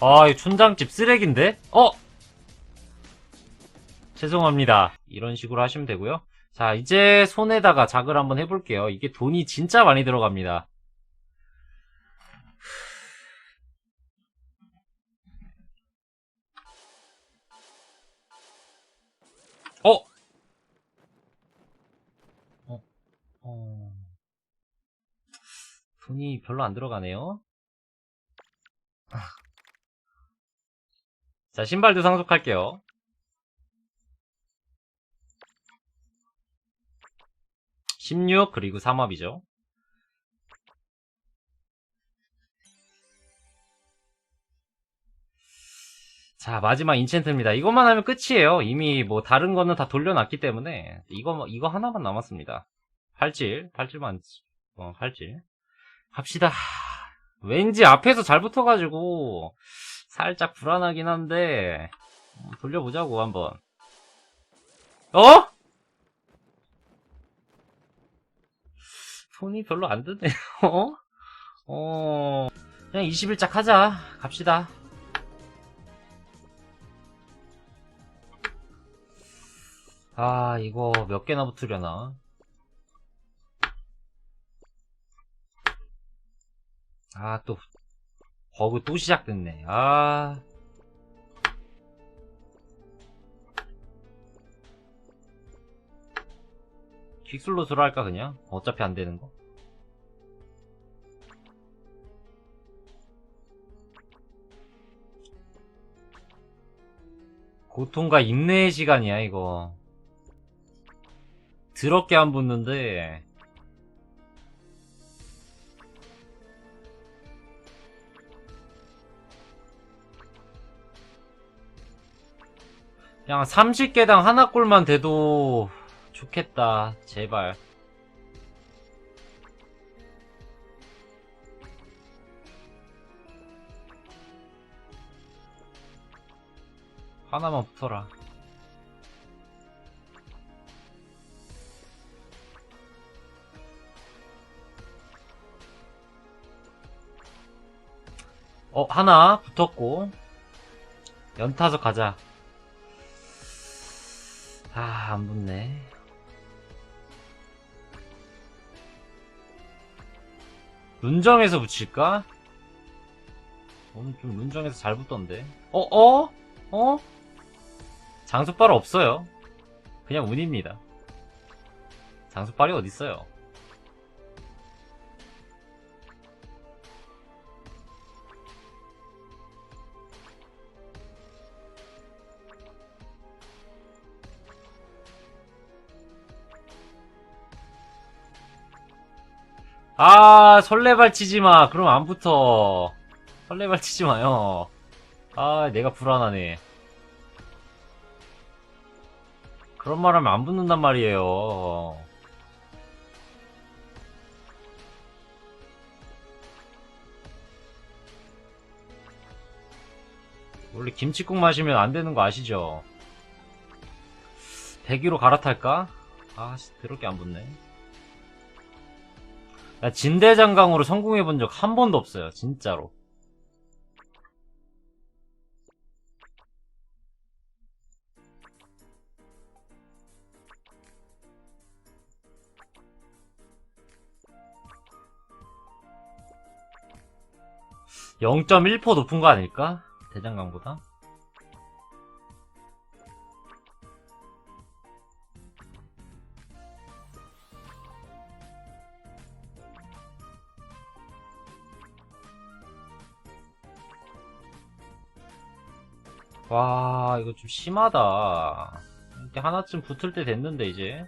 아, 이 촌장집 쓰레기인데? 어? 죄송합니다. 이런 식으로 하시면 되고요. 자, 이제 손에다가 작을 한번 해볼게요. 이게 돈이 진짜 많이 들어갑니다. 어? 어? 어... 돈이 별로 안 들어가네요. 자, 신발도 상속할게요. (16) 그리고 삼합이죠. 자 마지막 인챈트입니다. 이것만 하면 끝이에요. 이미 뭐 다른 거는 다 돌려놨기 때문에 이거 이거 하나만 남았습니다. 팔질 팔질만 어 팔질 갑시다. 왠지 앞에서 잘 붙어가지고 살짝 불안하긴 한데 어, 돌려보자고 한번. 어? 손이 별로 안 드네요. 어? 어 그냥 21짝 하자. 갑시다. 아 이거 몇 개나 붙으려나? 아또 버그 또 시작됐네. 아. 퀵슬롯으로 할까 그냥? 어차피 안 되는 거? 고통과 인내의 시간이야 이거. 더럽게 안 붙는데 그냥 30개당 하나 꼴만 돼도 좋겠다 제발. 하나만 붙어라. 어 하나 붙었고. 연타석 가자 아, 안 붙네. 눈정에서 붙일까? 오늘 좀 눈정에서 잘 붙던데. 어, 어? 어? 장수빨 없어요. 그냥 운입니다. 장수빨이 어딨어요? 아, 설레발 치지 마. 그럼 안 붙어. 설레발 치지 마요. 아, 내가 불안하네. 그런 말 하면 안 붙는단 말이에요. 원래 김치국 마시면 안 되는 거 아시죠? 대기로 갈아탈까? 아, 씨, 더럽게 안 붙네. 나 진대장강으로 성공해본 적 한 번도 없어요. 진짜로. (0.1% 높은 거 아닐까? 대장강보다? 좀 심하다. 이렇게 하나쯤 붙을 때 됐는데, 이제.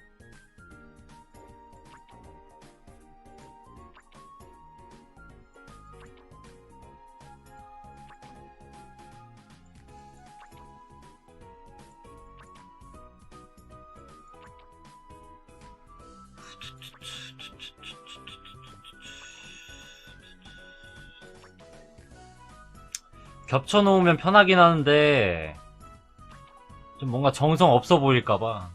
겹쳐놓으면 편하긴 하는데 좀 뭔가 정성 없어 보일까봐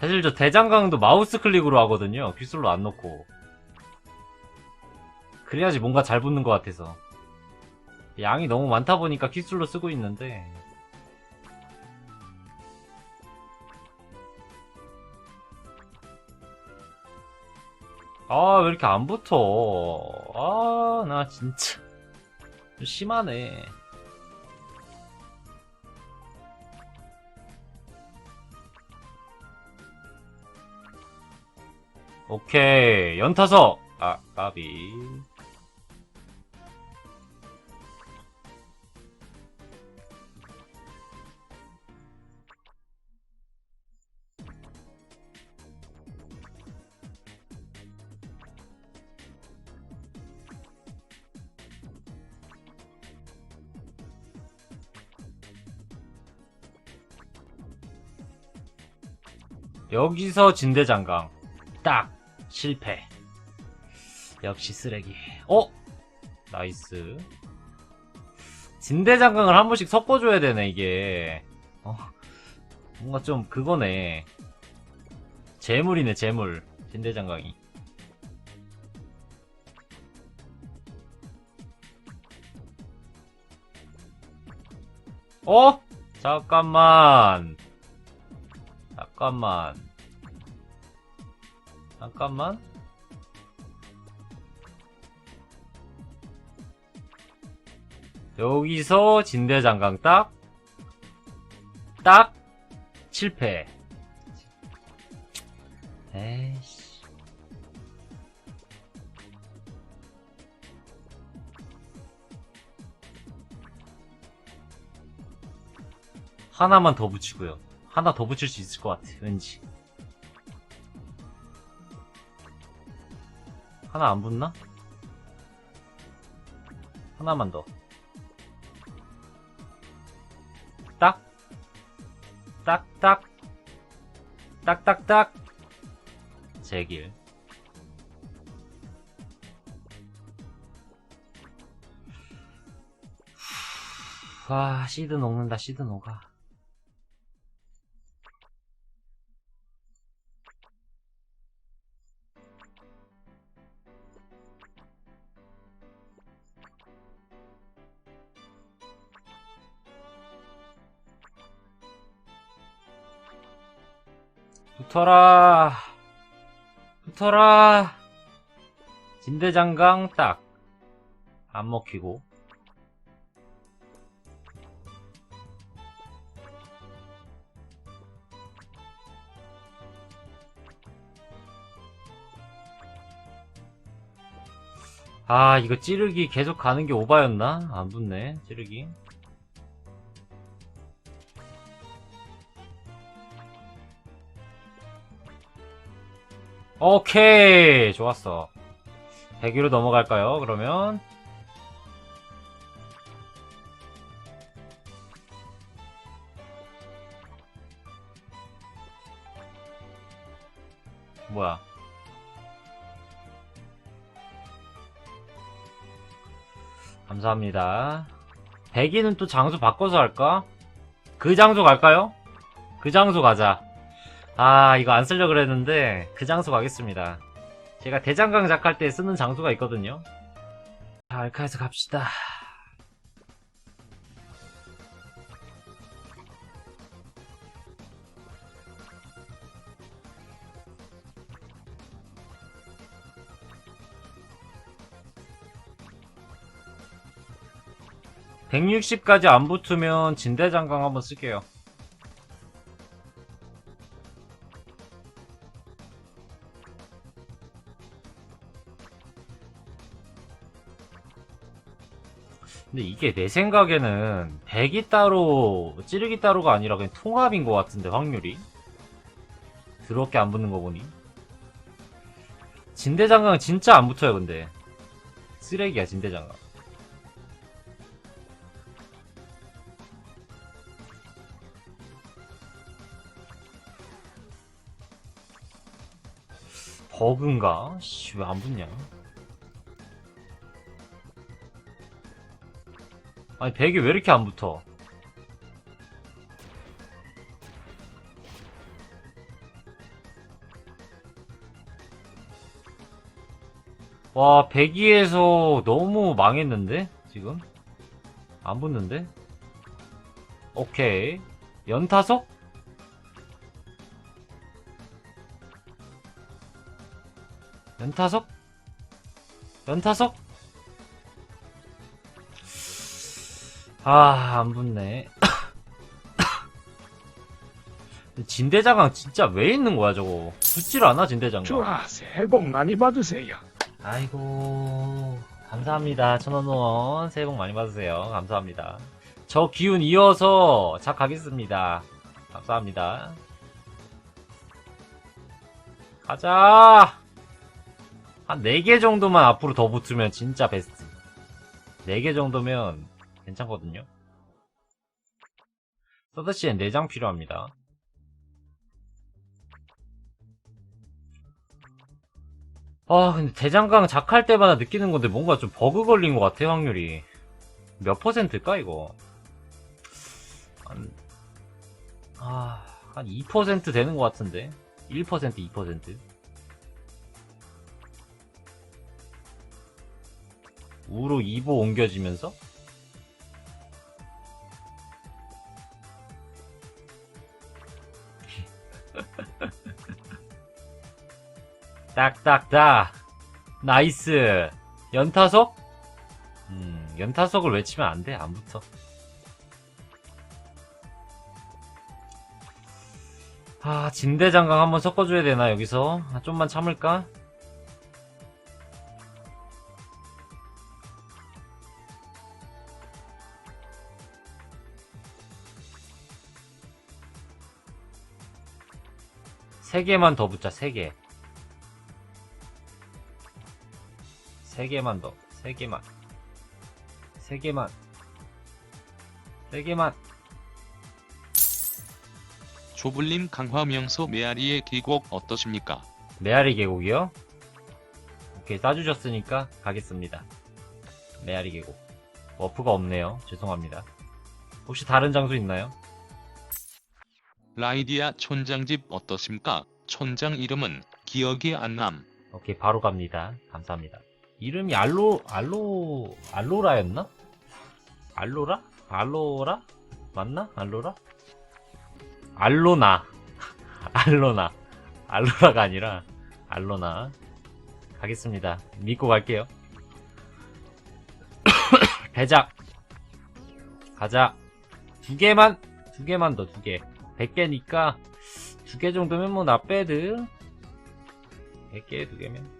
사실 저 대장강도 마우스 클릭으로 하거든요 귓술로 안 넣고 그래야지 뭔가 잘 붙는 것 같아서. 양이 너무 많다 보니까 기술로 쓰고 있는데. 아, 왜 이렇게 안 붙어? 아, 나 진짜. 좀 심하네. 오케이. 연타석! 아, 까비. 여기서 진대장강. 딱! 실패. 역시 쓰레기. 어? 나이스. 진대장강을 한 번씩 섞어줘야 되네, 이게. 어, 뭔가 좀 그거네. 재물이네, 재물. 진대장강이. 어? 잠깐만. 잠깐만. 잠깐만. 여기서 진대장강 딱, 딱, 실패. 에이씨. 하나만 더 붙이고요. 하나 더 붙일 수 있을 것 같아, 왠지. 하나 안 붙나? 하나만 더. 딱. 딱, 딱. 딱, 딱, 딱. 제길. 와, 시드 녹는다, 시드 녹아. 붙어라. 붙어라. 진대장강 딱. 안 먹히고. 아, 이거 찌르기 계속 가는 게 오바였나? 안 붙네, 찌르기. 오케이 좋았어. 100위로 넘어갈까요 그러면? 뭐야? 감사합니다. 100위는 또 장소 바꿔서 할까? 그 장소 갈까요? 그 장소 가자 아, 이거 안 쓰려고 그랬는데, 그 장소 가겠습니다. 제가 대장강 작할 때 쓰는 장소가 있거든요. 자, 알카에서 갑시다. (160까지) 안 붙으면 진대장강 한번 쓸게요 이게 내 생각에는 100이 따로 찌르기 따로가 아니라 그냥 통합인 것 같은데 확률이? 더럽게 안 붙는 거 보니. 진대장강 진짜 안 붙어요 근데. 쓰레기야 진대장강 버그인가? 씨 왜 안 붙냐 아니 100이 왜 이렇게 안 붙어? 와, 102에서 너무 망했는데? 지금? 안 붙는데? 오케이. 연타석? 연타석? 연타석? 아, 안 붙네. 진대장강 진짜 왜 있는 거야, 저거? 붙질 않아, 진대장강. 좋아, 새해 복 많이 받으세요. 아이고 감사합니다 천원원 새해 복 많이 받으세요 감사합니다 저 기운 이어서 작 가겠습니다 감사합니다 가자 한 4개 정도만 앞으로 더 붙으면 진짜 베스트 4개 정도면 괜찮거든요 서드시엔 4장 필요합니다 아, 근데 대장강 작할 때마다 느끼는 건데 뭔가 좀 버그 걸린 것 같아, 확률이. 몇 퍼센트일까, 이거? 한, 아, 한 2% 되는 것 같은데? 1%, 2%? 우로 2보 옮겨지면서? 딱딱딱 나이스 연타석? 음 연타석을 외치면 안 돼 안 붙어 아 진대장강 한번 섞어줘야 되나 여기서 아, 좀만 참을까? 세 개만 더 붙자 세 개. 세 개만 더. 세 개만. 세 개만. 세 개만. 조불림 강화 명소 메아리의 기곡 어떠십니까? 메아리 계곡이요? 오케이, 싸주셨으니까 가겠습니다. 메아리 계곡. 워프가 없네요. 죄송합니다. 혹시 다른 장소 있나요? 라이디아 촌장집 어떠십니까? 촌장 이름은 기억이 안 남. 오케이, 바로 갑니다. 감사합니다. 이름이 알로, 알로, 알로라였나? 알로라? 알로라? 맞나? 알로라? 알로나. 알로나. 알로라가 아니라, 알로나. 가겠습니다. 믿고 갈게요. 배작. 가자. 두 개만, 두 개만 더, 두 개. 100개니까, 두 개 정도면 뭐, 나빼드. 100개, 두 개면.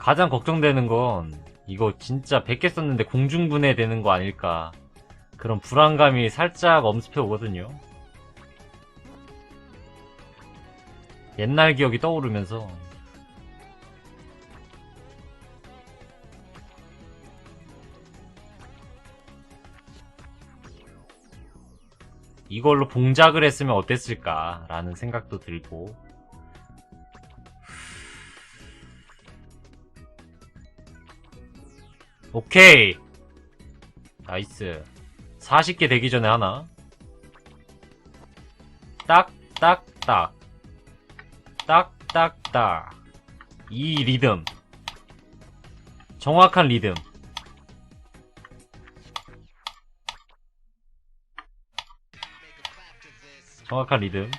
가장 걱정되는 건 이거 진짜 100개 썼는데 공중분해 되는 거 아닐까. 그런 불안감이 살짝 엄습해 오거든요. 옛날 기억이 떠오르면서. 이걸로 봉작을 했으면 어땠을까 라는 생각도 들고 오케이. 나이스. 40개 되기 전에 하나. 딱딱 딱. 딱딱 딱. 이 리듬. 정확한 리듬. 정확한 리듬.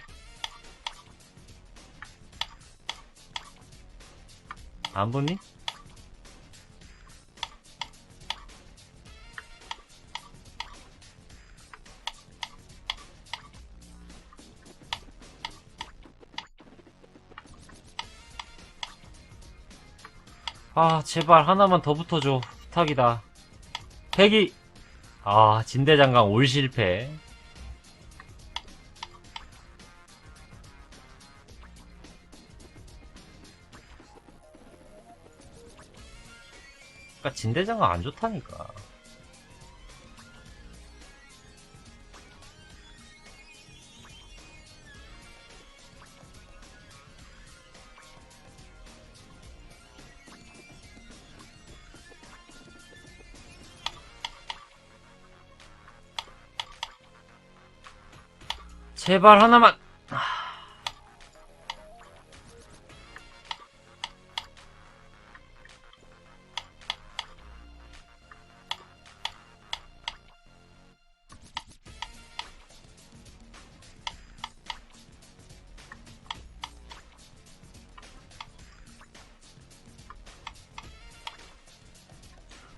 안 보니? 아, 제발 하나만 더 붙어줘. 부탁이다. 대기! 아, 진대장강 올 실패. 그니까 진대장가 안 좋다니까. 제발 하나만.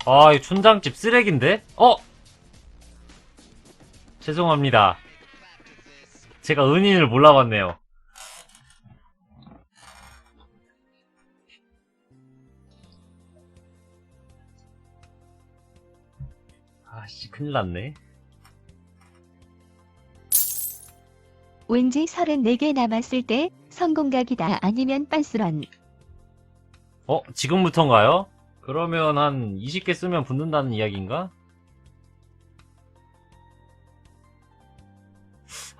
아, 이 촌장집 쓰레기인데? 어? 죄송합니다. 제가 은인을 몰라봤네요. 아씨, 큰일 났네. 왠지 34개 남았을 때 성공각이다 아니면 빤스런. 어? 지금부터인가요? 그러면 한 20개 쓰면 붙는다는 이야기인가?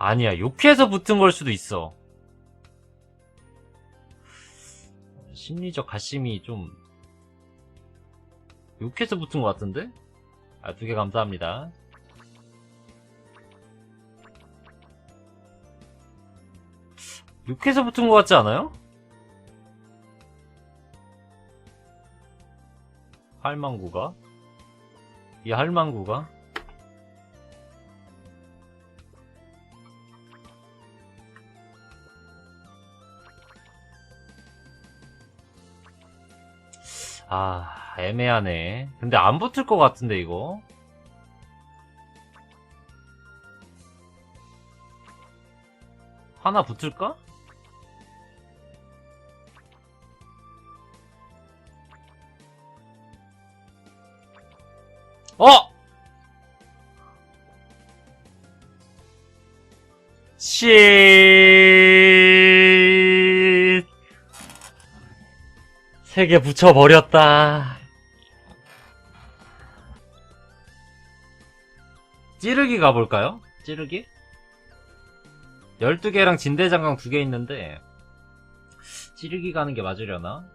아니야, 욕해서 붙은 걸 수도 있어. 심리적 가심이 좀, 욕해서 붙은 것 같은데? 아, 두 개 감사합니다. 욕해서 붙은 것 같지 않아요? 할망구가? 이 할망구가? 아, 애매하네. 근데 안 붙을 것 같은데, 이거? 하나 붙을까? 어! 쉿! 세 개 붙여버렸다. 찌르기 가볼까요? 찌르기? 12개랑 진대장강 2개 있는데, 찌르기 가는 게 맞으려나?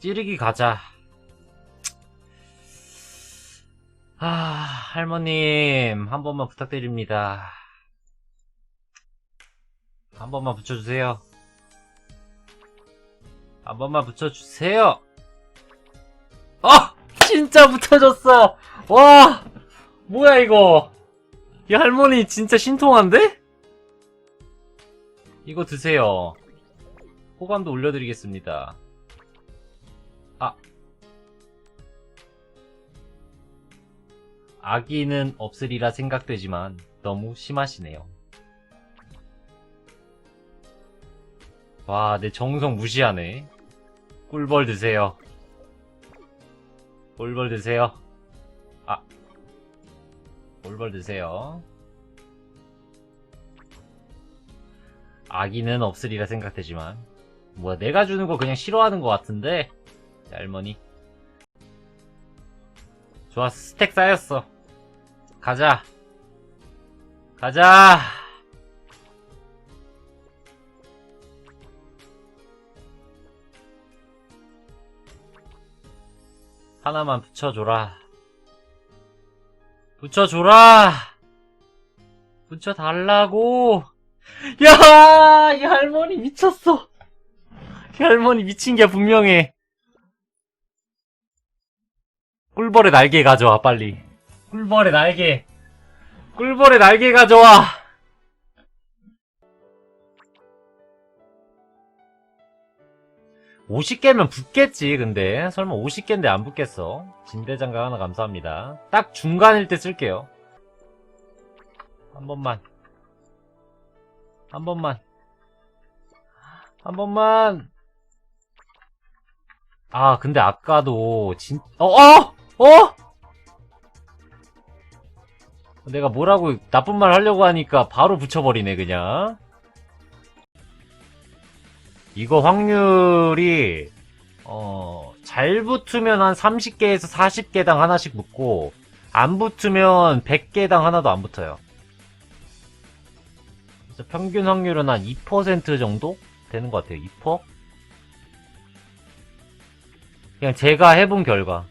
찌르기 가자. 아, 할머님, 한 번만 부탁드립니다. 한 번만 붙여주세요. 한 번만 붙여주세요! 아! 진짜 붙여줬어! 와! 뭐야, 이거! 이 할머니 진짜 신통한데? 이거 드세요. 호감도 올려드리겠습니다. 아. 아기는 없으리라 생각되지만 너무 심하시네요. 와, 내 정성 무시하네. 꿀벌 드세요. 꿀벌 드세요. 아. 꿀벌 드세요. 아기는 없으리라 생각되지만 뭐야 내가 주는 거 그냥 싫어하는 것 같은데 할머니 좋아 스택 쌓였어 가자 가자 하나만 붙여줘라 붙여줘라 붙여달라고 야, 이 할머니 미쳤어. 이 할머니 미친 게 분명해. 꿀벌의 날개 가져와, 빨리. 꿀벌의 날개. 꿀벌의 날개 가져와. 오십 개면 붙겠지, 근데. 설마 50개인데 안 붙겠어. 진대장갑 하나 감사합니다. 딱 중간일 때 쓸게요. 한 번만. 한 번만. 한 번만. 아, 근데 아까도 진, 어, 어! 어! 내가 뭐라고 나쁜 말 하려고 하니까 바로 붙여버리네, 그냥. 이거 확률이 어, 잘 붙으면 한 30개에서 40개당 하나씩 붙고 안 붙으면 100개당 하나도 안 붙어요. 그래서 평균 확률은 한 2% 정도 되는 것 같아요. 2%? 그냥 제가 해본 결과.